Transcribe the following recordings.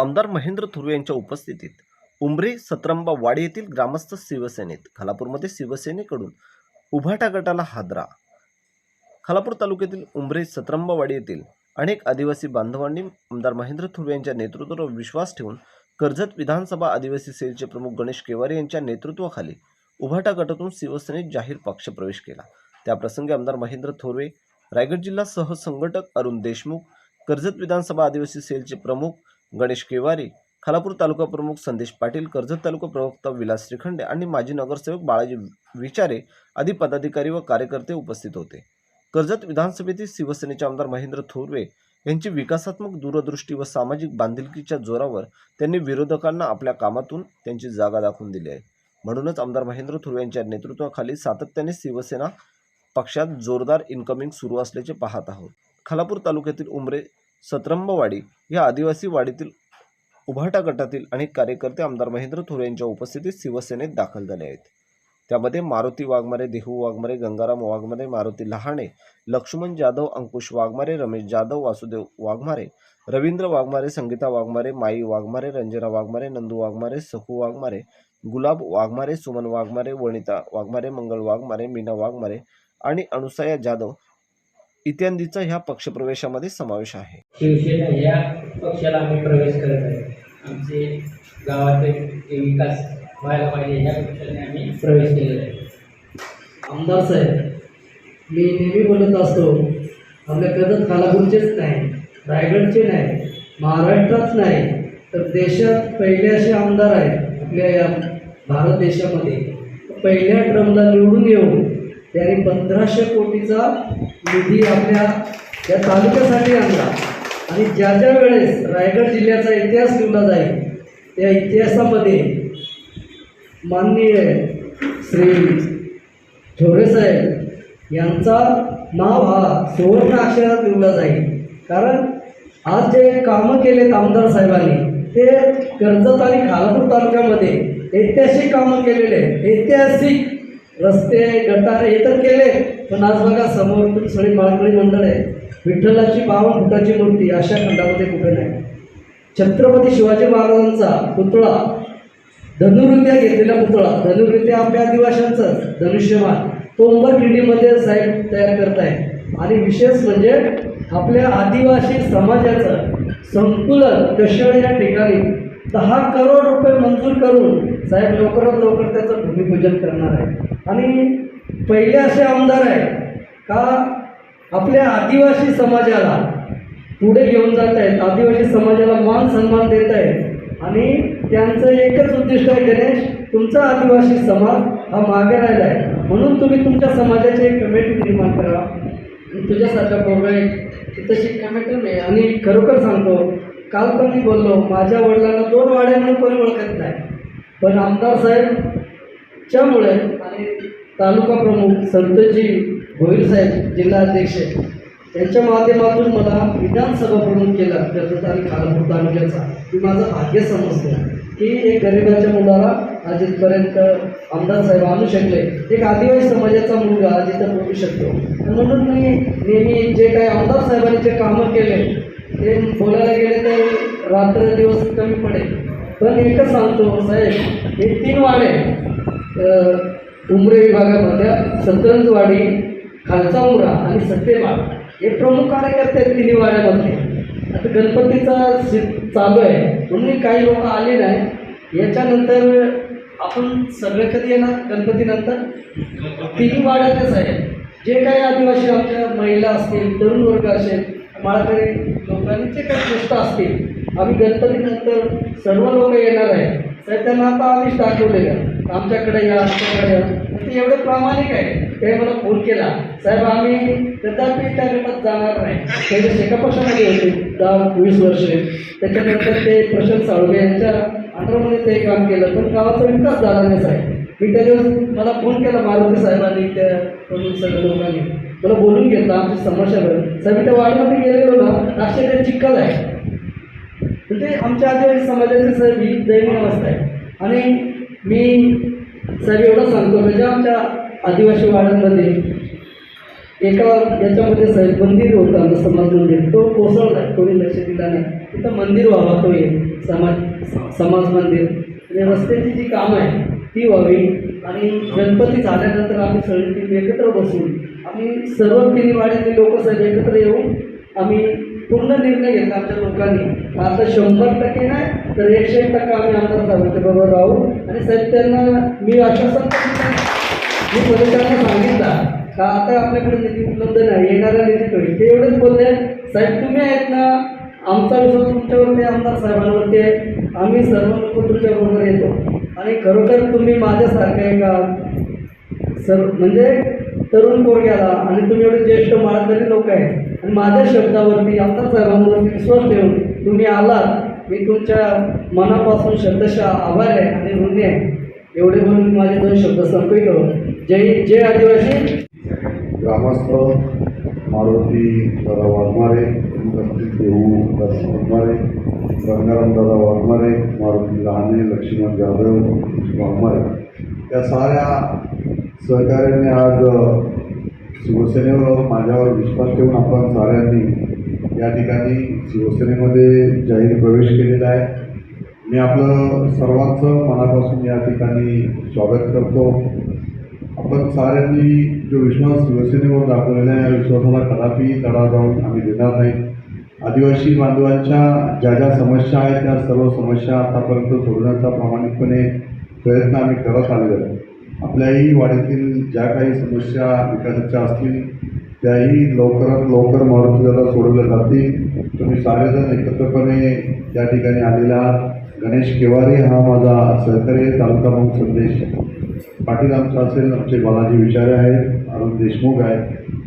आमदार महेंद्र थुर्वे यांच्या उपस्थितीत उमरी सत्रंबा वाडी येथील ग्रामस्थ शिवसेनेत खालापूरमध्ये शिवसेनेकडून उभाटा गटाला हादरा. खालापूर तालुक्यातील उमरे सत्रंबावाडी येथील अनेक आदिवासी बांधवांनी आमदार महेंद्र थुर्वे यांच्या नेतृत्वावर विश्वास ठेवून कर्जत विधानसभा आदिवासी सेलचे प्रमुख गणेश केवारे यांच्या नेतृत्वाखाली उभाटा गटातून शिवसेनेत जाहीर पक्षप्रवेश केला. त्याप्रसंगी आमदार महेंद्र थोरवे रायगड जिल्हा सहसंघटक अरुण देशमुख कर्जत विधानसभा आदिवासी सेलचे प्रमुख गणेश केवारी खालापूर तालुका प्रमुख संदेश पाटील कर्जत तालुका प्रवक्ता विलास श्रीखंडे आणि माजी नगरसेवक बाळाजी विचारे आदी पदाधिकारी व कार्यकर्ते उपस्थित होते. कर्जत विधानसभेतील शिवसेनेचे आमदार महेंद्र थोरवे यांची विकासात्मक दूरदृष्टी व सामाजिक बांधिलकीच्या जोरावर त्यांनी विरोधकांना आपल्या कामातून त्यांची जागा दाखवून दिली आहे. म्हणूनच आमदार महेंद्र थोरवे यांच्या नेतृत्वाखाली सातत्याने शिवसेना पक्षात जोरदार इन्कमिंग सुरू असल्याचे पाहत आहोत. खालापूर तालुक्यातील उमरे सत्रंबवाडी या आदिवासी वाडीतील उभाटा गटातील अनेक कार्यकर्ते आमदार महेंद्र थोरे यांच्या उपस्थितीत शिवसेनेत दाखल झाले आहेत. त्यामध्ये मारुती वाघमारे देहू वाघमारे गंगाराम वाघमारे मारुती लहाणे लक्ष्मण जाधव अंकुश वाघमारे रमेश जाधव वासुदेव वाघमारे रवींद्र वाघमारे संगीता वाघमारे माई वाघमारे रंजना वाघमारे नंदू वाघमारे सखू वाघमारे गुलाब वाघमारे सुमन वाघमारे वनिता वाघमारे मंगल वाघमारे मीना वाघमारे आणि अनुसया जाधव इत्यादींचा ह्या पक्षप्रवेशामध्ये समावेश आहे. शिवसेना या पक्षाला आम्ही प्रवेश करत आहे आमचे गावाचे विकास व्हायला पाहिजे ह्या पक्षाने आम्ही प्रवेश केलेला आहे. आमदार साहेब मी नेहमी बोलत असतो आपल्या कदम कालापूरचेच नाही रायगडचे नाही महाराष्ट्रात नाही तर देशात पहिले असे आमदार आहेत आपल्या या भारत देशामध्ये. पहिल्या ड्रमला निवडून येऊन त्यांनी पंधराशे कोटीचा निधी आपल्या या तालुक्यासाठी आणला. आणि ज्या ज्या वेळेस रायगड जिल्ह्याचा इतिहास लिहिला जाईल त्या इतिहासामध्ये माननीय श्री ठोरे साहेब यांचा नाव हा सुवर्ण अक्षरात लिहिला जाईल. कारण आज जे कामं केलेत आमदार साहेबांनी ते कर्जत आणि खालापूर तालुक्यामध्ये ऐतिहासिक कामं केलेले आहेत. ऐतिहासिक रस्ते गटारे हे तर केले पण आज बघा समोर तुम्ही सगळी माळकरी मंडळ आहे. विठ्ठलाची बावन फुटाची मूर्ती अशा खंडामध्ये कुठे नाही. छत्रपती शिवाजी महाराजांचा पुतळा धनुर्विद्या घेतलेला पुतळा धनुर्विद्या आपल्या आदिवाशांचाच धनुष्यमान तो उंबरखिंडीमध्ये साहेब तयार करत आहे आणि विशेष म्हणजे आपल्या आदिवासी समाजाचं संकुलन कशळ या ठिकाणी दहा करोड रुपये मंजूर करून साहेब लवकरात लवकर त्याचं भूमिपूजन करणार आहे. आणि पहिले असे आमदार आहे का आपल्या आदिवासी समाजाला पुढे घेऊन जात आहेत आदिवासी समाजाला मान सन्मान देत आहेत. आणि त्यांचं एकच उद्दिष्ट आहे गणेश तुमचा आदिवासी समाज हा मागे राहिला आहे. म्हणून तुम्ही तुमच्या समाजाची एक कमिटी निर्माण करा. तुझ्यासारखा पोरगा एक तशी कमिटी नाही. आणि खरोखर सांगतो काल पण मी बोललो माझ्या वडिलांना दोन वाड्या म्हणून कोणी ओळखत नाही. पण आमदार साहेबच्यामुळे आणि तालुका प्रमुख संतजी भोईर साहेब जिल्हाध्यक्ष यांच्या माध्यमातून मला विधानसभा प्रमुख केला कर्जत आणि खालापूर तालुक्याचा. मी माझं भाग्य समजतो की एक गरिबाच्या मुलाला आज इथपर्यंत आमदार साहेब आणू शकले. एक आदिवासी समाजाचा मुलगा आज इथं शकतो. म्हणून मी नेहमी जे काही आमदार साहेबांनी जे कामं केले ते बोलायला गेले तर रात्र दिवस कमी पडेल. पण एकच सांगतो साहेब हे तीन वाडे उमरे विभागामधल्या सतरंजवाडी खालचा उमरा आणि सत्तेबाग हे प्रमुख कार्यकर्ते आहेत तिन्ही वाड्यामध्ये. आता गणपतीचा सी चालू आहे म्हणून काही लोक आले नाही. याच्यानंतर आपण सगळे कधी येणार गणपतीनंतर तिन्ही वाड्यातच आहे. जे काही आदिवासी आमच्या महिला असतील तरुण वर्ग असेल मला लोकांनी जे काही गोष्ट असतील आम्ही गणपतीनंतर सर्व लोक येणार आहे तर त्यांना आता आम्हीच दाखवलेलं आमच्याकडे या आमच्याकडे या. ते एवढे प्रामाणिक आहे. ते मला फोन केला. साहेब आम्ही कदापि त्या गटात जाणार नाही. ते शेकापक्षामध्ये एका होते दहा वीस वर्षे. त्याच्यानंतर ते प्रशांत साळवे यांच्या अंडरमध्ये ते काम केलं. पण गावाचा विकास झाला नाही साहेब. मी त्या दिवस मला फोन केला मारुती साहेबांनी त्या सगळ्या लोकांनी. मला बोलून घेतलं आमची समस्या बरं त्या वाडीमध्ये गेलेलो ना अक्षरशः चिखल आहे. ते आमच्या आदिवासी समाजाची सर ही दैनिक अवस्था आहे. आणि मी सर एवढं सांगतो म्हणजे आमच्या आदिवासी वाड्यांमध्ये एका याच्यामध्ये साहेब मंदिर होतं आमचं समाज मंदिर. तो कोसळला कोणी लक्ष दिला नाही. तिथं मंदिर व्हावा तो एक समाज समाज मंदिर. आणि रस्त्याची जी कामं आहे ती व्हावी. आणि गणपती झाल्यानंतर आम्ही सगळी टीम एकत्र बसून आम्ही सर्व तिन्ही लोक सगळे एकत्र येऊन आम्ही पूर्ण निर्णय घेतला आमच्या लोकांनी. आता शंभर टक्के नाही तर एकशे एक टक्का आम्ही आमदार साहेबांच्याबरोबर राहू. आणि साहेब त्यांना मी आश्वासन मी पोलिसांना सांगितला का आता आपल्याकडे निधी उपलब्ध नाही येणारा निधी ते एवढंच बोलले. साहेब तुम्ही आहेत ना आमचा विश्वास तुमच्यावरती आमदार साहेबांवरती आहे. आम्ही सर्व लोक तुमच्याबरोबर येतो. आणि खरोखर तुम्ही माझ्यासारखे आहे का सर म्हणजे तरुण पोरग्याला आणि तुम्ही एवढे ज्येष्ठ माळकरी लोक आहेत आणि माझ्या शब्दावरती आता साहेबांवरती विश्वास ठेवून तुम्ही आलात. मी तुमच्या मनापासून शब्दशः आभार आहे आणि ऋणी आहे. एवढे म्हणून मी माझे दोन शब्द संपवितो जय जय आदिवासी. ग्रामस्थ मारुती वाघमारे देऊ वाघमारे. गंगाराम वाघमारे मारुती लहाने लक्ष्मण जाधव वाघमारे. या साऱ्या सहकाऱ्यांनी आज शिवसेनेवर माझ्यावर विश्वास ठेवून आपण साऱ्यांनी या ठिकाणी शिवसेनेमध्ये जाहीर प्रवेश केलेला आहे. मी आपलं सर्वांचं मनापासून या ठिकाणी स्वागत करतो. आपण साऱ्यांनी जो विश्वास शिवसेनेवर दाखवलेला आहे या विश्वासाला कदापि तडा जाऊन आम्ही देणार नाही. आदिवासी बांधवांच्या ज्या ज्या समस्या आहेत त्या सर्व समस्या आतापर्यंत सोडवण्याचा प्रामाणिकपणे प्रयत्न आम्ही करत आलेलो आहे. आपल्याही वाडीतील ज्या काही समस्या विकासाच्या असतील त्याही लवकरात लवकर मारुतीला सोडवल्या जातील. तुम्ही सारेजण एकत्रपणे त्या ठिकाणी आलेला आहात. गणेश केवारे हा माझा सहकारी तालुका प्रमुख संदेश पाटील आमचा असेल आमचे बालाजी विचारे आहेत अरुण देशमुख आहे.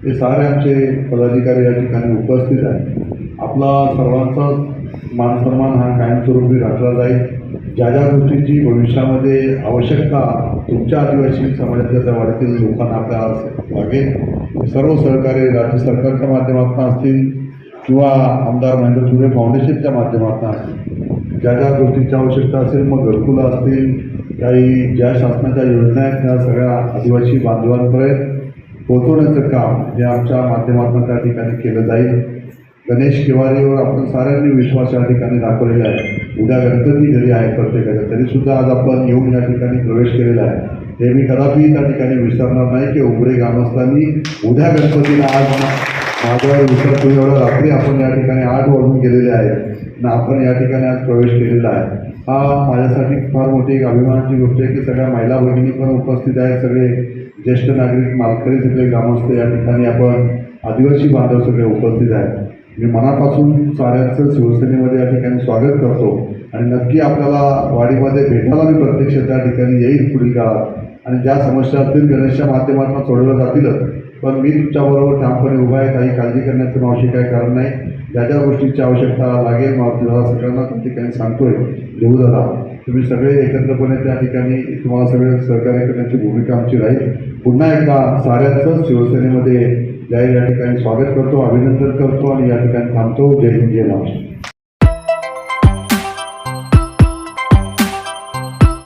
हे सारे आमचे पदाधिकारी या ठिकाणी उपस्थित आहेत. आपला सर्वांचा मानसन्मान हा कायमस्वरूपी राखला जाईल. ज्या ज्या गोष्टींची भविष्यामध्ये आवश्यकता तुमच्या आदिवासी समाजाच्या त्या लोकांना आपल्याला लागेल. सर्व सहकार्य राज्य सरकारच्या माध्यमातून असतील किंवा आमदार महेंद्र सुरे फाउंडेशनच्या माध्यमातून असतील. ज्या ज्या गोष्टींची आवश्यकता असेल मग घरकुलं असतील काही ज्या शासनाच्या योजना आहेत त्या सगळ्या आदिवासी बांधवांपर्यंत पोहोचवण्याचं काम हे आमच्या माध्यमातून त्या ठिकाणी केलं जाईल. गणेश किवारीवर आपण साऱ्यांनी विश्वास या ठिकाणी दाखवलेला आहे. उद्या गणपती घरी आहे प्रत्येकाच्या. तरीसुद्धा आज आपण येऊन या ठिकाणी प्रवेश केलेला आहे. हे मी कदापि त्या ठिकाणी विसरणार नाही की उमरे ग्रामस्थांनी उद्या गणपतीला आज माझ्यावर विसरतो एवढं रात्री आपण या ठिकाणी आठ वाजून गेलेले आहे. आणि आपण या ठिकाणी आज प्रवेश केलेला आहे. हा माझ्यासाठी फार मोठी एक अभिमानाची गोष्ट आहे की सगळ्या महिला भगिनी पण उपस्थित आहेत. सगळे ज्येष्ठ नागरिक मालकरी सगळे ग्रामस्थ या ठिकाणी आपण आदिवासी बांधव सगळे उपस्थित आहेत. मी मनापासून साऱ्यांचं शिवसेनेमध्ये या ठिकाणी स्वागत करतो. आणि नक्की आपल्याला वाडीमध्ये भेटायला मी प्रत्यक्ष त्या ठिकाणी येईल पुढील काळात. आणि ज्या समस्या असतील गणेशच्या माध्यमातून सोडवल्या जातीलच. पण मी तुमच्याबरोबर ठामपणे उभा आहे काही काळजी करण्याचं मावशी काही कारण नाही. ज्या ज्या गोष्टींची आवश्यकता लागेल मावशी सगळ्यांना त्या ठिकाणी सांगतोय देऊ दादा तुम्ही सगळे एकत्रपणे त्या ठिकाणी तुम्हाला सगळे सहकार्य करण्याची भूमिका आमची राहील. पुन्हा एकदा साऱ्यांचं शिवसेनेमध्ये या ठिकाणी स्वागत करतो अभिनंदन करतो आणि या ठिकाणी थांबतो. जय हिंद जय महाराष्ट्र.